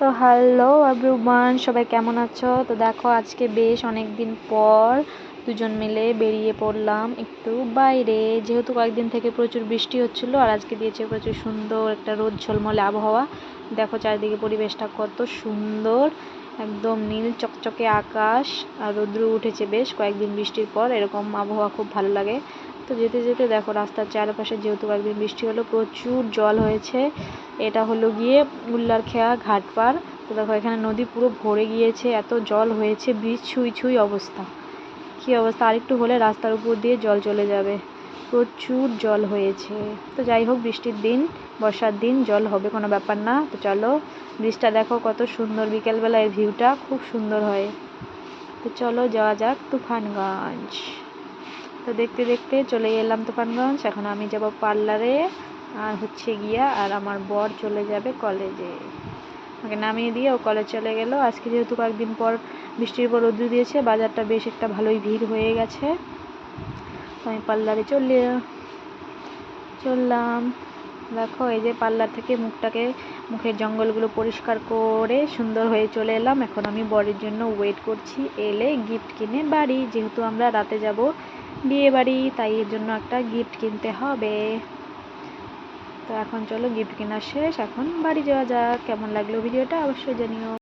তো hello everyone, সবাই কেমন আছো? তো দেখো, আজকে বেশ অনেক দিন পর দুজন মিলে বেরিয়ে পড়লাম একটু বাইরে। যেহেতু কয়েকদিন থেকে প্রচুর বৃষ্টি হচ্ছিল আর আজকে দিয়েছে প্রচুর সুন্দর একটা রোদ ঝলমলে আবহাওয়া। দেখো চারিদিকে পরিবেশটা কত সুন্দর, একদম নীল চকচকে আকাশ আর রৌদ্র উঠেছে বেশ কয়েকদিন বৃষ্টির পর। এরকম আবহাওয়া খুব ভালো লাগে। তো যেতে যেতে দেখো রাস্তার চারপাশে যেহেতু কয়েকদিন বৃষ্টি হলো, প্রচুর জল হয়েছে। এটা হলো গিয়ে উল্লার খেয়া ঘাট পার। তো দেখো এখানে নদী পুরো ভরে গিয়েছে, এত জল হয়েছে ব্রিজ ছুঁই ছুঁই অবস্থা। কী অবস্থা? আরেকটু হলে রাস্তার উপর দিয়ে জল চলে যাবে। প্রচুর জল হয়েছে। তো যাই হোক, বৃষ্টির দিন, বর্ষার দিন, জল হবে, কোনো ব্যাপার না। তো চলো, ব্রিজটা দেখো কত সুন্দর বিকেলবেলা এর ভিউটা, খুব সুন্দর হয়। তো চলো যাওয়া যাক তুফানগঞ্জ। তো দেখতে দেখতে চলে এলাম তুফানগঞ্জ। এখন আমি যাব পার্লারে আর হচ্ছে গিয়া আর আমার বর চলে যাবে কলেজে। আমাকে নামিয়ে দিয়ে ও কলেজ চলে গেল। আজকে যেহেতু কয়েকদিন পর বৃষ্টির পর রোদ্রু দিয়েছে, বাজারটা বেশ একটা ভালোই ভিড় হয়ে গেছে। আমি পার্লারে চলে চললাম। দেখো, এই যে পার্লার থেকে মুখটাকে, মুখের জঙ্গলগুলো পরিষ্কার করে সুন্দর হয়ে চলে এলাম। এখন আমি বরের জন্য ওয়েট করছি। এলে গিফট কিনে বাড়ি। যেহেতু আমরা রাতে যাব বিয়ে বাড়ি তাই এর জন্য একটা গিফট কিনতে হবে। তো এখন চলো গিফট কেনা শেষ, এখন বাড়ি যাওয়া যাক। কেমন লাগল ভিডিওটা অবশ্যই জানিও।